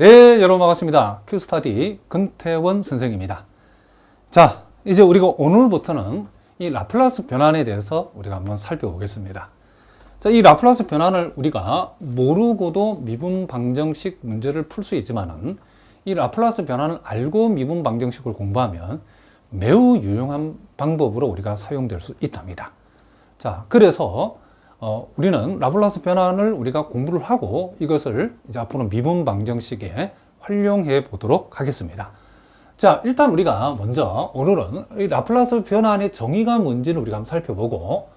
네, 여러분 반갑습니다. 큐스타디 근태원 선생입니다. 자, 이제 우리가 오늘부터는 이 라플라스 변환에 대해서 우리가 한번 살펴보겠습니다. 자, 이 라플라스 변환을 우리가 모르고도 미분 방정식 문제를 풀 수 있지만은 이 라플라스 변환을 알고 미분 방정식을 공부하면 매우 유용한 방법으로 우리가 사용될 수 있답니다. 자, 그래서 어, 우리는 라플라스 변환을 우리가 공부를 하고 이것을 이제 앞으로 미분 방정식에 활용해 보도록 하겠습니다. 자, 일단 우리가 먼저 오늘은 이 라플라스 변환의 정의가 뭔지를 우리가 한번 살펴보고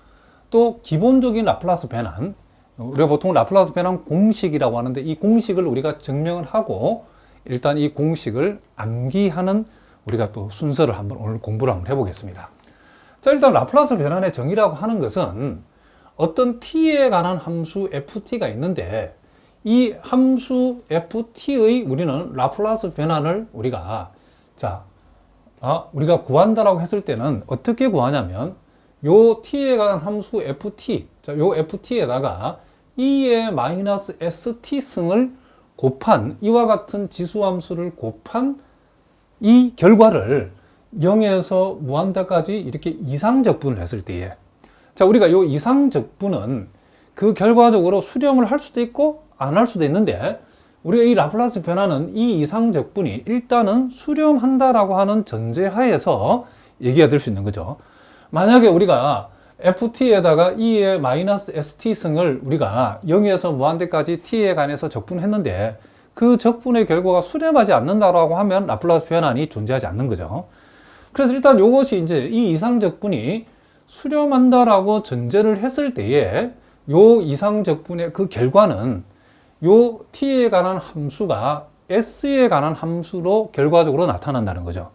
또 기본적인 라플라스 변환, 우리가 보통 라플라스 변환 공식이라고 하는데 이 공식을 우리가 증명을 하고 일단 이 공식을 암기하는 우리가 또 순서를 한번 오늘 공부를 한번 해보겠습니다. 자, 일단 라플라스 변환의 정의라고 하는 것은 어떤 t에 관한 함수 ft가 있는데 이 함수 ft의 우리는 라플라스 변환을 우리가 자, 아, 우리가 구한다라고 했을 때는 어떻게 구하냐면 요 t에 관한 함수 ft, 자, 요 ft에다가 e의 마이너스 st 승을 곱한 이와 같은 지수 함수를 곱한 이 결과를 0에서 무한대까지 이렇게 이상적분을 했을 때에 자, 우리가 요 이상적분은 그 결과적으로 수렴을 할 수도 있고 안 할 수도 있는데 우리가 이 라플라스 변화는 이 이상적분이 일단은 수렴한다라고 하는 전제하에서 얘기가 될 수 있는 거죠. 만약에 우리가 ft에다가 e의 마이너스 st승을 우리가 0에서 무한대까지 t에 관해서 적분했는데 그 적분의 결과가 수렴하지 않는다라고 하면 라플라스 변환이 존재하지 않는 거죠. 그래서 일단 이것이 이제 이 이상적분이 수렴한다라고 전제를 했을 때에 요 이상 적분의 그 결과는 요 t에 관한 함수가 s에 관한 함수로 결과적으로 나타난다는 거죠.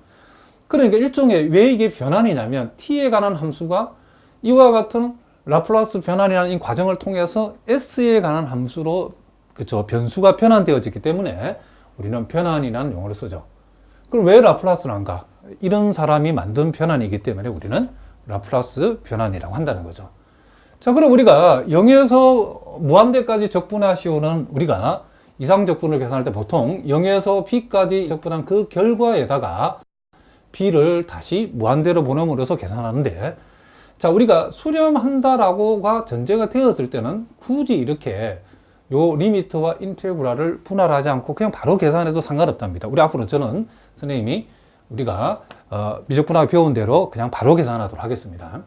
그러니까 일종의 왜 이게 변환이냐면 t에 관한 함수가 이와 같은 라플라스 변환이라는 이 과정을 통해서 s에 관한 함수로 그쵸 변수가 변환되어졌기 때문에 우리는 변환이라는 용어를 쓰죠. 그럼 왜 라플라스를 한가? 이런 사람이 만든 변환이기 때문에 우리는 라플라스 변환이라고 한다는 거죠. 자, 그럼 우리가 0에서 무한대까지 적분하시오는 우리가 이상 적분을 계산할 때 보통 0에서 b까지 적분한 그 결과에다가 b를 다시 무한대로 보냄으로써 계산하는데 자, 우리가 수렴한다라고가 전제가 되었을 때는 굳이 이렇게 요 리미트와 인테그랄을 분할하지 않고 그냥 바로 계산해도 상관없답니다. 우리 앞으로 저는 선생님이 우리가 어, 미적분하게 배운 대로 그냥 바로 계산하도록 하겠습니다.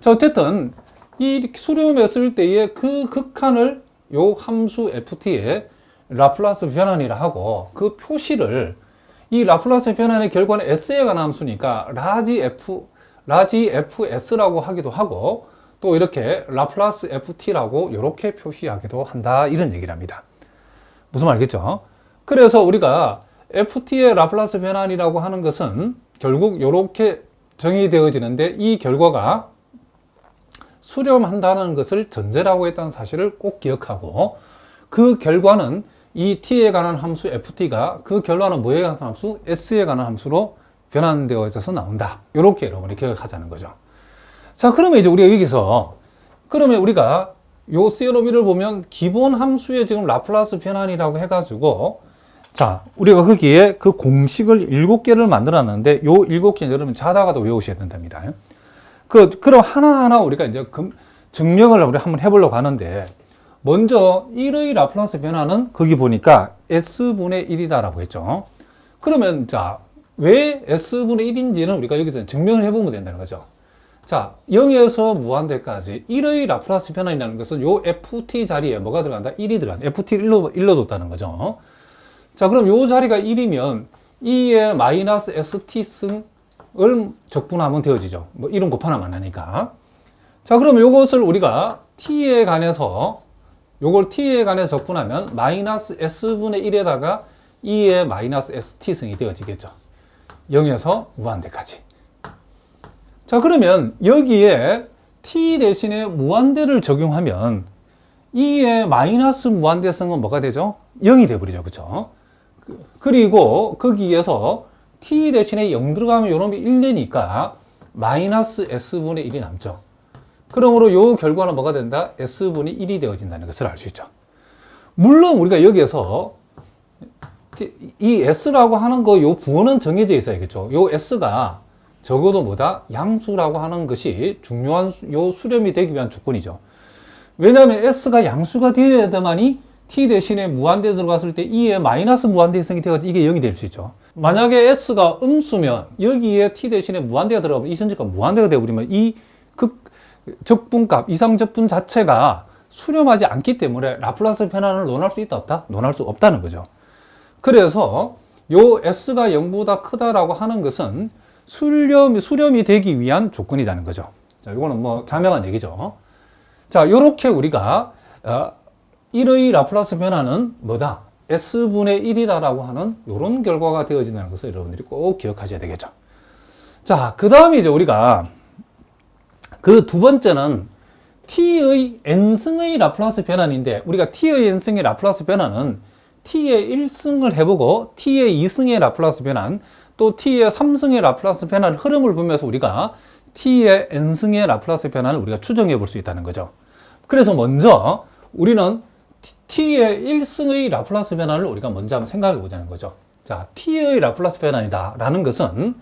자, 어쨌든 이 수렴했을 때의 그 극한을 요 함수 ft의 라플라스 변환이라 하고 그 표시를 이 라플라스 변환의 결과는 s에 관한 함수니까 라지 f 라지 fs라고 하기도 하고 또 이렇게 라플라스 ft라고 이렇게 표시하기도 한다 이런 얘기를 합니다. 무슨 말이겠죠? 그래서 우리가 ft의 라플라스 변환이라고 하는 것은 결국 이렇게 정의되어지는데 이 결과가 수렴한다는 것을 전제라고 했다는 사실을 꼭 기억하고 그 결과는 이 t에 관한 함수 ft가 그 결과는 뭐에 관한 함수 s에 관한 함수로 변환되어져서 나온다. 이렇게 여러분이 기억하자는 거죠. 자, 그러면 이제 우리가 여기서 그러면 우리가 요 세로미를 보면 기본 함수의 지금 라플라스 변환이라고 해가지고 자, 우리가 거기에 그 공식을 일곱 개를 만들어놨는데 요 일곱 개는 여러분 자다가도 외우셔야 된답니다. 그, 그럼 하나하나 우리가 이제 금, 증명을 우리 한번 해보려고 하는데 먼저 1의 라플라스 변화는 거기 보니까 S분의 1이다라고 했죠. 그러면 자, 왜 S분의 1인지는 우리가 여기서 증명을 해보면 된다는 거죠. 자, 0에서 무한대까지 1의 라플라스 변환이라는 것은 요 FT 자리에 뭐가 들어간다? 1이 들어간다. FT를 1로, 1로 뒀다는 거죠. 자, 그럼 요 자리가 1이면 2의 마이너스 ST승을 적분하면 되어지죠. 뭐 1은 곱하나 만 하니까. 자, 그럼 요것을 우리가 t에 관해서 요걸 t에 관해서 적분하면 마이너스 s분의 1에다가 2의 마이너스 st승이 되어지겠죠. 0에서 무한대까지. 자, 그러면 여기에 t 대신에 무한대를 적용하면 2의 마이너스 무한대성은 뭐가 되죠? 0이 되어버리죠. 그쵸? 그리고 거기에서 t 대신에 0 들어가면 요놈이 1 되니까 마이너스 s분의 1이 남죠. 그러므로 요 결과는 뭐가 된다? s분이 1이 되어진다는 것을 알 수 있죠. 물론 우리가 여기에서 이 S라고 하는 거 요 부호는 정해져 있어야겠죠. 요 S가 적어도 뭐다? 양수라고 하는 것이 중요한 수- 요 수렴이 되기 위한 조건이죠. 왜냐하면 S가 양수가 되어야만이 T 대신에 무한대 들어갔을 때 2의 마이너스 무한대성이 되어서 이게 0이 될 수 있죠. 만약에 S가 음수면 여기에 T 대신에 무한대가 들어가면 이 전체가 무한대가 되어버리면 이 극, 적분값, 이상적분 자체가 수렴하지 않기 때문에 라플라스 변환을 논할 수 있다 없다? 논할 수 없다는 거죠. 그래서 요 S가 0보다 크다라고 하는 것은 수렴이, 수렴이 되기 위한 조건이라는 거죠. 자, 이거는 뭐 자명한 얘기죠. 자, 요렇게 우리가, 어, 1의 라플라스 변화는 뭐다? S분의 1이다라고 하는 요런 결과가 되어진다는 것을 여러분들이 꼭 기억하셔야 되겠죠. 자, 그 다음에 이제 우리가 그 두 번째는 t의 n승의 라플라스 변환인데 우리가 t의 n승의 라플라스 변환은 t의 1승을 해보고 t의 2승의 라플라스 변환 또 t의 3승의 라플라스 변환 흐름을 보면서 우리가 t의 n승의 라플라스 변환을 우리가 추정해 볼 수 있다는 거죠. 그래서 먼저 우리는 t의 1승의 라플라스 변환을 우리가 먼저 한번 생각해 보자는 거죠. 자, t의 라플라스 변환이다 라는 것은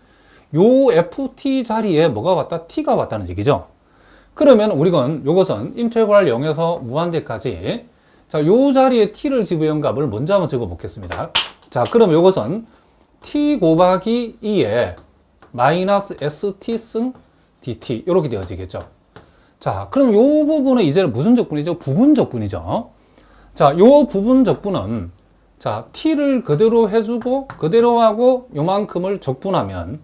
요 ft 자리에 뭐가 왔다? t가 왔다는 얘기죠. 그러면 우리는 요것은 인테그랄 0에서 무한대까지 자, 요 자리에 t를 집어연 값을 먼저 한번 적어 보겠습니다. 자, 그럼 요것은 t 곱하기 2에 마이너스 st승 dt 이렇게 되어지겠죠. 자, 그럼 요 부분은 이제는 무슨 적분이죠? 부분 적분이죠. 자, 요 부분 적분은 자, t를 그대로 해주고 그대로 하고 요만큼을 적분하면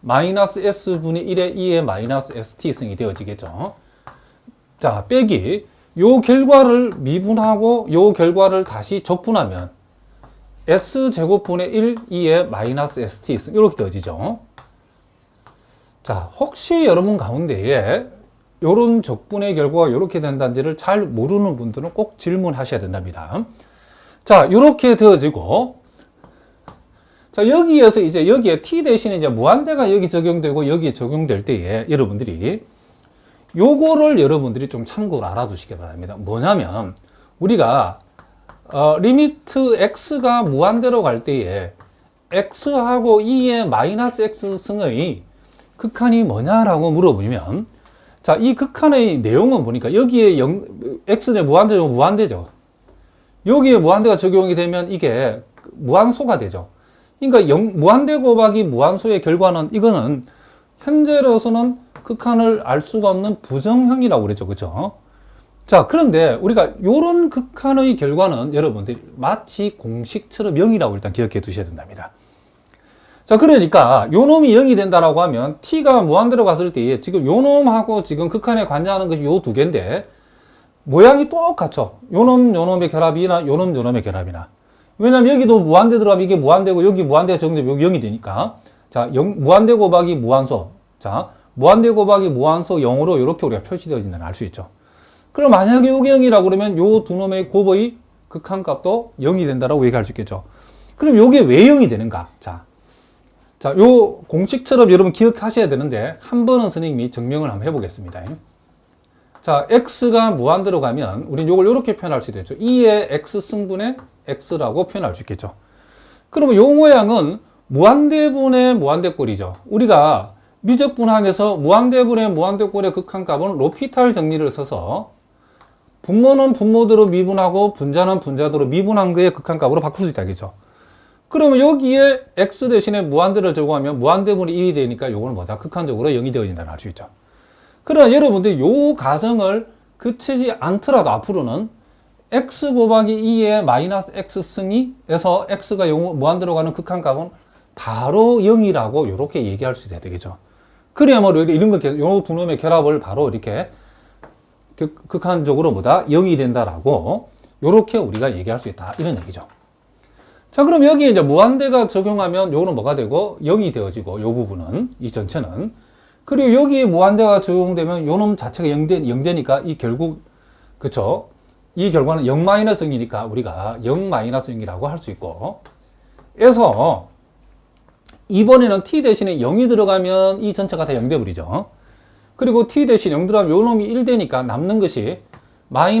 마이너스 s분의 1의 2의 마이너스 st승이 되어지겠죠. 자, 빼기 요 결과를 미분하고 요 결과를 다시 적분하면 s제곱분의 1, 2의 마이너스 st승 이렇게 되어지죠. 자, 혹시 여러분 가운데에 요런 적분의 결과가 이렇게 된다는지를 잘 모르는 분들은 꼭 질문하셔야 된답니다. 자, 이렇게 되어지고 자, 여기에서 이제 여기에 t 대신에 이제 무한대가 여기 적용되고 여기에 적용될 때에 여러분들이 요거를 여러분들이 좀 참고로 알아두시기 바랍니다. 뭐냐면 우리가 어, 리미트 x가 무한대로 갈 때에 x하고 2의 마이너스 x승의 극한이 뭐냐라고 물어보면 자, 이 극한의 내용은 보니까 여기에 0, x는 무한대죠, 무한대죠. 여기에 무한대가 적용이 되면 이게 무한소가 되죠. 그러니까 영, 무한대 곱하기 무한소의 결과는 이거는 현재로서는 극한을 알 수가 없는 부정형이라고 그랬죠. 그죠? 자, 그런데 우리가 요런 극한의 결과는 여러분들이 마치 공식처럼 0이라고 일단 기억해 두셔야 된답니다. 자, 그러니까 요 놈이 0이 된다라고 하면 t가 무한대로 갔을 때에 지금 요 놈하고 지금 극한에 관여하는 것이 요 두 개인데 모양이 똑같죠. 요 놈, 요 놈의 결합이나 요 놈, 요 놈의 결합이나. 왜냐면 여기도 무한대 들어가면 이게 무한대고 여기 무한대가 적용되면 여기 0이 되니까. 자, 0, 무한대 곱하기 무한소. 자, 무한대 곱하기 무한소 0으로 이렇게 우리가 표시되어진다는 알 수 있죠. 그럼 만약에 요게 0이라고 그러면 요 두 놈의 곱의 극한값도 0이 된다라고 얘기할 수 있겠죠. 그럼 요게 왜 0이 되는가? 자, 자, 요 공식처럼 여러분 기억하셔야 되는데 한 번은 선생님이 증명을 한번 해보겠습니다. 자, x가 무한대로 가면 우리는 요걸 이렇게 표현할 수 있겠죠. 2의 x 승분의 x라고 표현할 수 있겠죠. 그러면 요 모양은 무한대분의 무한대꼴이죠. 우리가 미적분항에서 무한대분의 무한대꼴의 극한값은 로피탈 정리를 써서 분모는 분모대로 미분하고 분자는 분자대로 미분한 거의 극한값으로 바꿀 수 있다겠죠. 그러면 여기에 x 대신에 무한대를 적용하면 무한대분이 1이 되니까 요거는 뭐다? 극한적으로 0이 되어진다는 알 수 있죠. 그러나 여러분들이 요 가정을 그치지 않더라도 앞으로는 x 곱하기 2의 마이너스 x승이 에서 x가 0, 무한대로 가는 극한값은 바로 0이라고 이렇게 얘기할 수 있어야 되겠죠. 그래야말로 이런 거, 요두 놈의 결합을 바로 이렇게 극- 극한적으로 뭐다? 0이 된다라고 요렇게 우리가 얘기할 수 있다. 이런 얘기죠. 자, 그럼 여기에 이제 무한대가 적용하면 요거는 뭐가 되고 0이 되어지고 요 부분은 이 전체는 그리고 여기에 무한대가 적용되면 요놈 자체가 0대, 0되니까 이 결국 그쵸? 이 결과는 0 마이너스 0이니까 우리가 0 마이너스 0이라고 할 수 있고 그래서 이번에는 t 대신에 0이 들어가면 이 전체가 다 0돼 버리죠. 그리고 t 대신 0 들어가면 요 놈이 1 되니까 남는 것이 마이너스